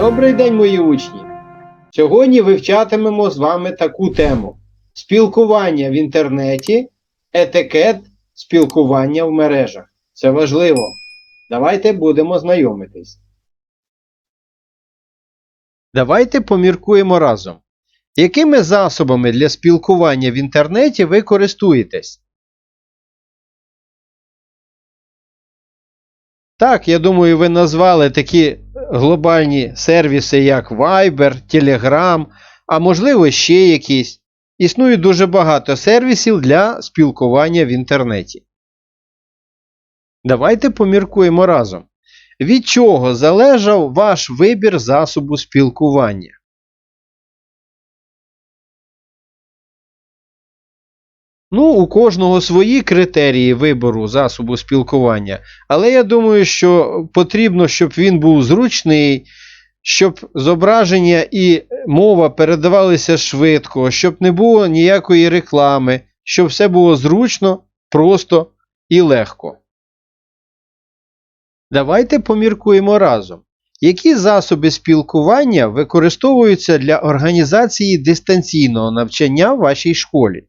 Добрий день, мої учні! Сьогодні вивчатимемо з вами таку тему: спілкування в інтернеті, етикет спілкування в мережах. Це важливо. Давайте будемо знайомитись. Давайте поміркуємо разом. Якими засобами для спілкування в інтернеті ви користуєтесь? Так, я думаю, ви назвали такі глобальні сервіси, як Viber, Telegram, а можливо ще якісь. Існує дуже багато сервісів для спілкування в інтернеті. Давайте поміркуємо разом. Від чого залежав ваш вибір засобу спілкування? Ну, у кожного свої критерії вибору засобу спілкування, але я думаю, що потрібно, щоб він був зручний, щоб зображення і мова передавалися швидко, щоб не було ніякої реклами, щоб все було зручно, просто і легко. Давайте поміркуємо разом. Які засоби спілкування використовуються для організації дистанційного навчання в вашій школі?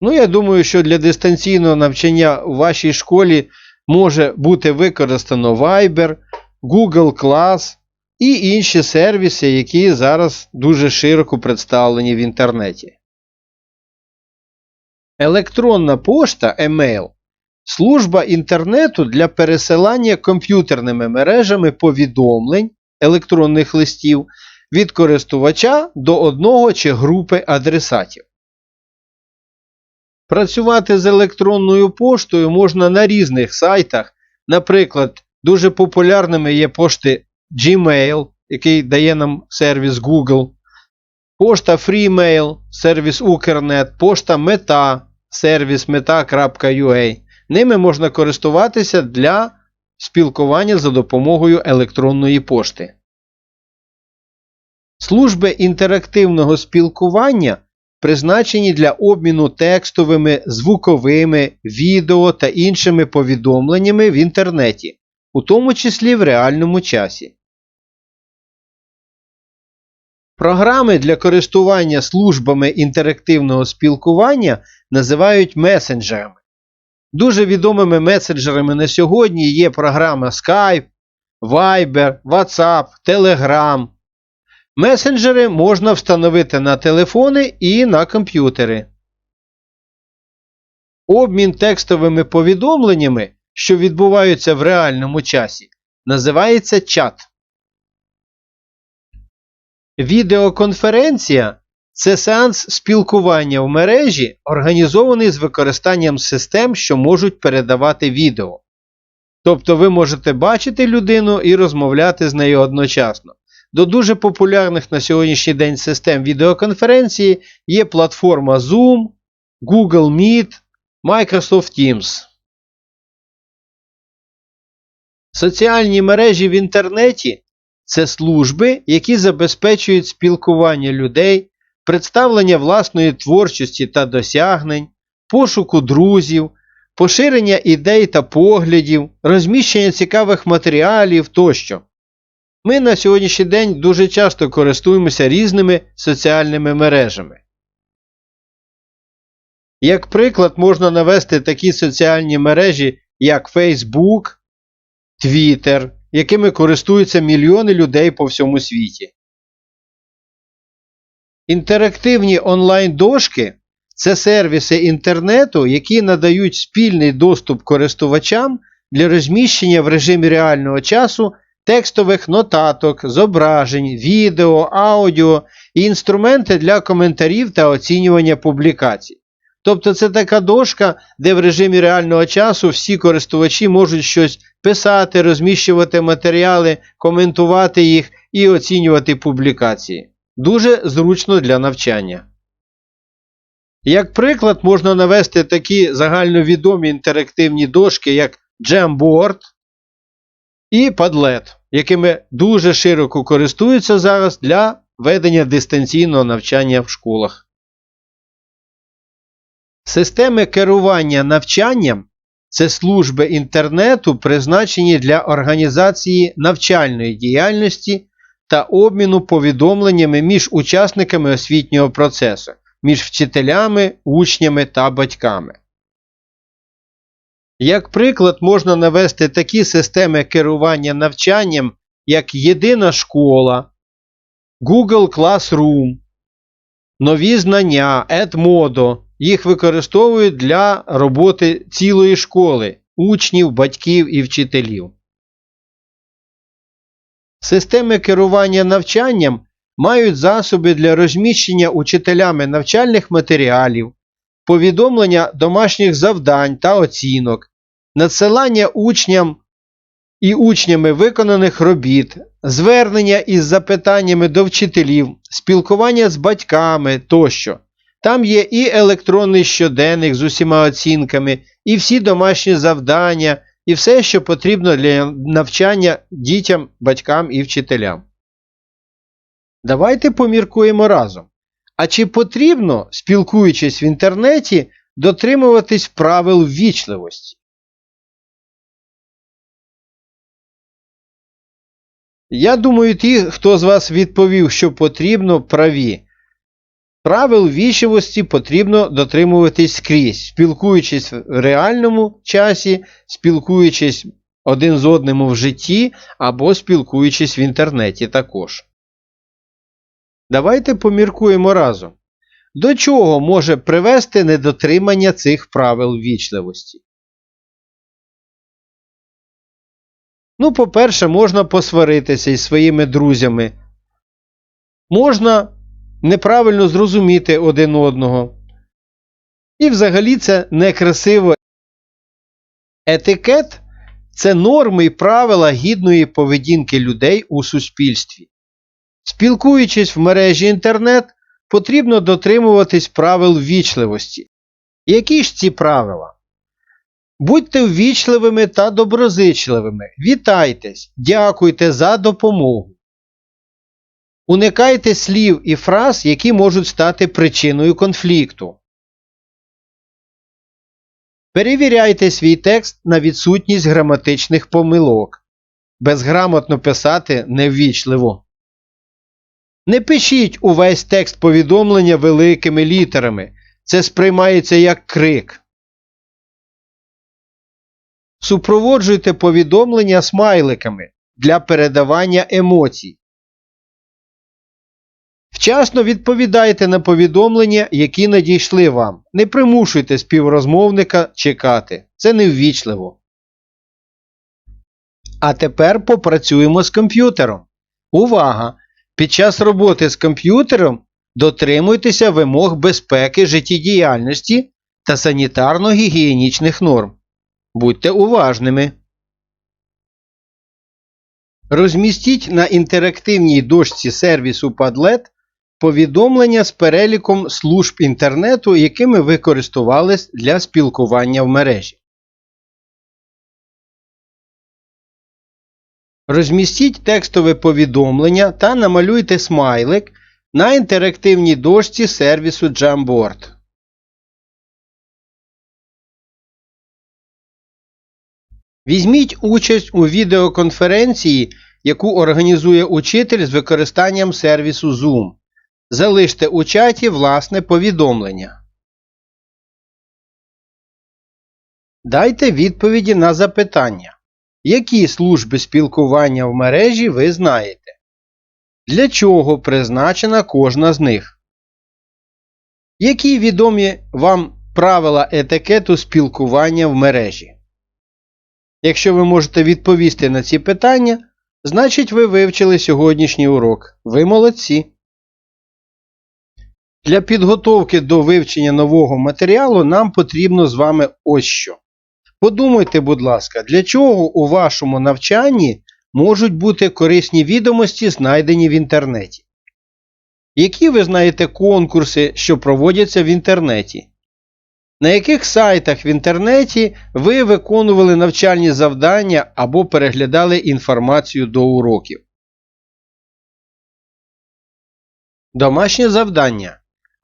Ну, я думаю, що для дистанційного навчання у вашій школі може бути використано Viber, Google Class і інші сервіси, які зараз дуже широко представлені в інтернеті. Електронна пошта Email служба інтернету для пересилання комп'ютерними мережами повідомлень електронних листів від користувача до одного чи групи адресатів. Працювати з електронною поштою можна на різних сайтах. Наприклад, дуже популярними є пошти Gmail, який дає нам сервіс Google, пошта FreeMail, сервіс Укрнет, пошта Мета, сервіс meta.ua. Ними можна користуватися для спілкування за допомогою електронної пошти. Служби інтерактивного спілкування призначені для обміну текстовими, звуковими, відео та іншими повідомленнями в інтернеті, у тому числі в реальному часі. Програми для користування службами інтерактивного спілкування називають месенджерами. Дуже відомими месенджерами на сьогодні є програма Skype, Viber, WhatsApp, Telegram. Месенджери можна встановити на телефони і на комп'ютери. Обмін текстовими повідомленнями, що відбуваються в реальному часі, називається чат. Відеоконференція це сеанс спілкування в мережі, організований з використанням систем, що можуть передавати відео. Тобто ви можете бачити людину і розмовляти з нею одночасно. До дуже популярних на сьогоднішній день систем відеоконференції є платформа Zoom, Google Meet, Microsoft Teams. Соціальні мережі в інтернеті це служби, які забезпечують спілкування людей, представлення власної творчості та досягнень, пошуку друзів, поширення ідей та поглядів, розміщення цікавих матеріалів тощо. Ми на сьогоднішній день дуже часто користуємося різними соціальними мережами. Як приклад, можна навести такі соціальні мережі, як Facebook, Twitter, якими користуються мільйони людей по всьому світі. Інтерактивні онлайн-дошки це сервіси інтернету, які надають спільний доступ користувачам для розміщення в режимі реального часу текстових нотаток, зображень, відео, аудіо і інструменти для коментарів та оцінювання публікацій. Тобто це така дошка, де в режимі реального часу всі користувачі можуть щось писати, розміщувати матеріали, коментувати їх і оцінювати публікації. Дуже зручно для навчання. Як приклад, можна навести такі загальновідомі інтерактивні дошки, як Jamboard і Padlet, якими дуже широко користуються зараз для ведення дистанційного навчання в школах. Системи керування навчанням це служби інтернету, призначені для організації навчальної діяльності та обміну повідомленнями між учасниками освітнього процесу, між вчителями, учнями та батьками. Як приклад можна навести такі системи керування навчанням, як Єдина школа, Google Classroom, нові знання, Edmodo. Їх використовують для роботи цілої школи, учнів, батьків і вчителів. Системи керування навчанням мають засоби для розміщення учителями навчальних матеріалів, повідомлення домашніх завдань та оцінок, надсилання учням і учнями виконаних робіт, звернення із запитаннями до вчителів, спілкування з батьками тощо. Там є і електронний щоденник з усіма оцінками, і всі домашні завдання, і все, що потрібно для навчання дітям, батькам і вчителям. Давайте поміркуємо разом. А чи потрібно, спілкуючись в інтернеті, дотримуватись правил ввічливості? Я думаю, ті, хто з вас відповів, що потрібно, праві. Правил вічливості потрібно дотримуватись скрізь, спілкуючись в реальному часі, спілкуючись один з одним в житті або спілкуючись в інтернеті також. Давайте поміркуємо разом. До чого може привести недотримання цих правил вічливості? Ну, по-перше, можна посваритися із своїми друзями. Можна неправильно зрозуміти один одного. І взагалі це некрасиво. Етикет це норми і правила гідної поведінки людей у суспільстві. Спілкуючись в мережі інтернет, потрібно дотримуватись правил ввічливості. Які ж ці правила? Будьте ввічливими та доброзичливими. Вітайтесь, дякуйте за допомогу. Уникайте слів і фраз, які можуть стати причиною конфлікту. Перевіряйте свій текст на відсутність граматичних помилок. Безграмотно писати неввічливо. Не пишіть увесь текст повідомлення великими літерами. Це сприймається як крик. Супроводжуйте повідомлення смайликами для передавання емоцій. Вчасно відповідайте на повідомлення, які надійшли вам. Не примушуйте співрозмовника чекати. Це неввічливо. А тепер попрацюємо з комп'ютером. Увага! Під час роботи з комп'ютером дотримуйтеся вимог безпеки життєдіяльності та санітарно-гігієнічних норм. Будьте уважними. Розмістіть на інтерактивній дошці сервісу Padlet повідомлення з переліком служб інтернету, якими ви користувались для спілкування в мережі. Розмістіть текстове повідомлення та намалюйте смайлик на інтерактивній дошці сервісу Jamboard. Візьміть участь у відеоконференції, яку організує учитель з використанням сервісу Zoom. Залиште у чаті власне повідомлення. Дайте відповіді на запитання. Які служби спілкування в мережі ви знаєте? Для чого призначена кожна з них? Які відомі вам правила етикету спілкування в мережі? Якщо ви можете відповісти на ці питання, значить ви вивчили сьогоднішній урок. Ви молодці. Для підготовки до вивчення нового матеріалу нам потрібно з вами ось що. Подумайте, будь ласка, для чого у вашому навчанні можуть бути корисні відомості, знайдені в інтернеті? Які ви знаєте конкурси, що проводяться в інтернеті? На яких сайтах в інтернеті ви виконували навчальні завдання або переглядали інформацію до уроків? Домашнє завдання.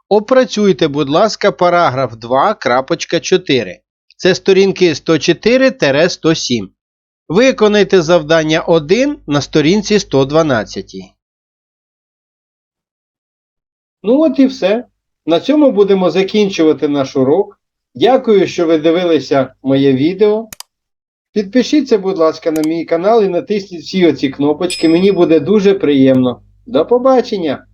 Опрацюйте, будь ласка, параграф 2.4. Це сторінки 104-107. Виконайте завдання 1 на сторінці 112. Ну от і все. На цьому будемо закінчувати наш урок. Дякую, що ви дивилися моє відео. Підпишіться, будь ласка, на мій канал і натисніть всі оці кнопочки. Мені буде дуже приємно. До побачення!